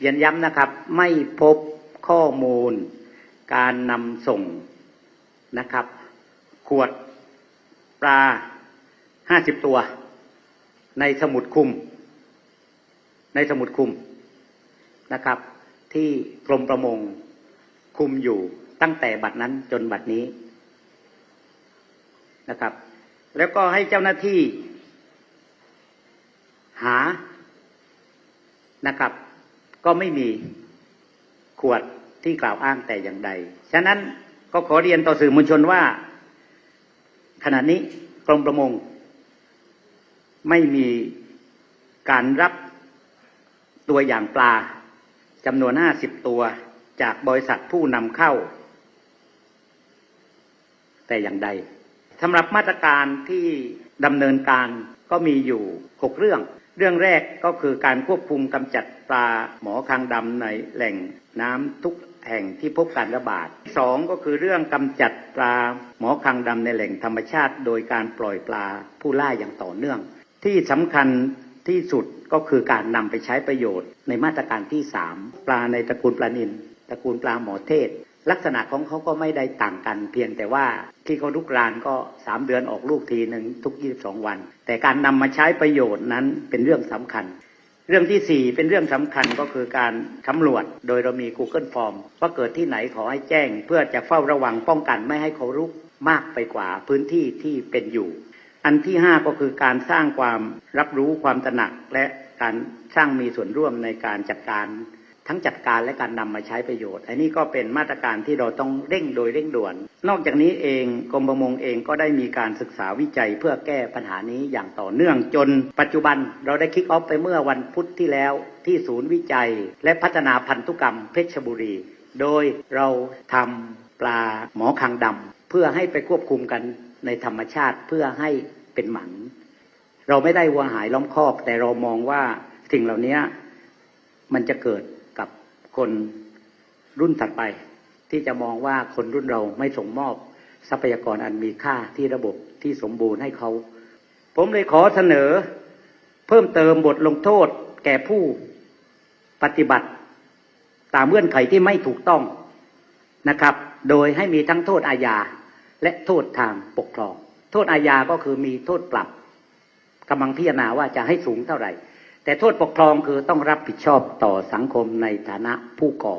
เรียนย้ำนะครับ ไม่พบข้อมูล การนำส่งนะครับ ขวดปลาห้าสิบตัว ในสมุดคุม ในสมุดคุมนะครับ ที่กรมประมงคุมอยู่ตั้งแต่บัดนั้นจนบัดนี้นะครับ แล้วก็ให้เจ้าหน้าที่ หานะครับ ก็ไม่มีขวดที่กล่าวอ้างแต่อย่างใด ฉะนั้นก็ขอเรียนต่อสื่อมวลชนว่า ขณะนี้กรมประมง ไม่มีการรับตัวอย่างปลาจำนวน50ตัวจากบริษัทผู้นำเข้า แต่อย่างใดสำหรับมาตรการที่ดำเนินการก็มีอยู่6เรื่อง เรื่องแรกก็คือการควบคุมกำจัดปลาหมอคางดำในแหล่งน้ำทุกแห่งที่พบการระบาดสองก็คือเรื่องกำจัดปลาหมอคางดำในแหล่งธรรมชาติ โดยการปล่อยปลาผู้ล่าอย่างต่อเนื่อง ที่สำคัญที่สุดก็คือการนำไปใช้ประโยชน์ ในมาตรการที่สามปลาในตระกูลปลานิลตระกูลปลาหมอเทศ ลักษณะของเขาก็ไม่ได้ต่างกัน เพียงแต่ว่าที่เขาลุกรานก็สามเดือนออกลูกทีหนึ่งทุก 22 วัน แต่การนำมาใช้ประโยชน์นั้นเป็นเรื่องสำคัญ เรื่องที่สี่เป็นเรื่องสำคัญก็คือการสำรวจ โดยเรามี Google Form ว่าเกิดที่ไหนขอให้แจ้ง เพื่อจะเฝ้าระวังป้องกันไม่ให้เขารุกมากไปกว่าพื้นที่ที่เป็นอยู่ อันที่ห้าก็คือการสร้างความรับรู้ความตระหนักและการสร้างมีส่วนร่วมในการจัดการ ทั้งจัดการและการนำมาใช้ประโยชน์ อันนี้ก็เป็นมาตรการที่เราต้องเร่งโดยเร่งด่วน นอกจากนี้เองกรมประมงเองก็ได้มีการศึกษาวิจัยเพื่อแก้ปัญหานี้อย่างต่อเนื่องจน ปัจจุบันเราได้คิกออฟไปเมื่อวันพุธที่แล้วที่ศูนย์วิจัย และพัฒนาพันธุกรรมเพชรบุรี โดยเราทำปลาหมอคางดำเพื่อให้ไปควบคุมกันในธรรมชาติเพื่อให้เป็นหมันเราไม่ได้วัวหายล้อมคอกแต่เรามองว่าสิ่งเหล่านี้มันจะเกิด กับคนรุ่นถัดไป ที่จะมองว่าคนรุ่นเราไม่ส่งมอบทรัพยากรอันมีค่าที่ระบบที่สมบูรณ์ให้เขา ผมเลยขอเสนอ เพิ่มเติมบทลงโทษ แก่ผู้ปฏิบัติ ตามเงื่อนไขที่ไม่ถูกต้องนะครับ โดยให้มีทั้งโทษอาญาและโทษทางปกครอง โทษอาญาก็คือมีโทษปรับกำลังพิจารณาว่าจะให้สูงเท่าไหร่ แต่โทษปกครองคือต้องรับผิดชอบต่อสังคมในฐานะผู้ก่อ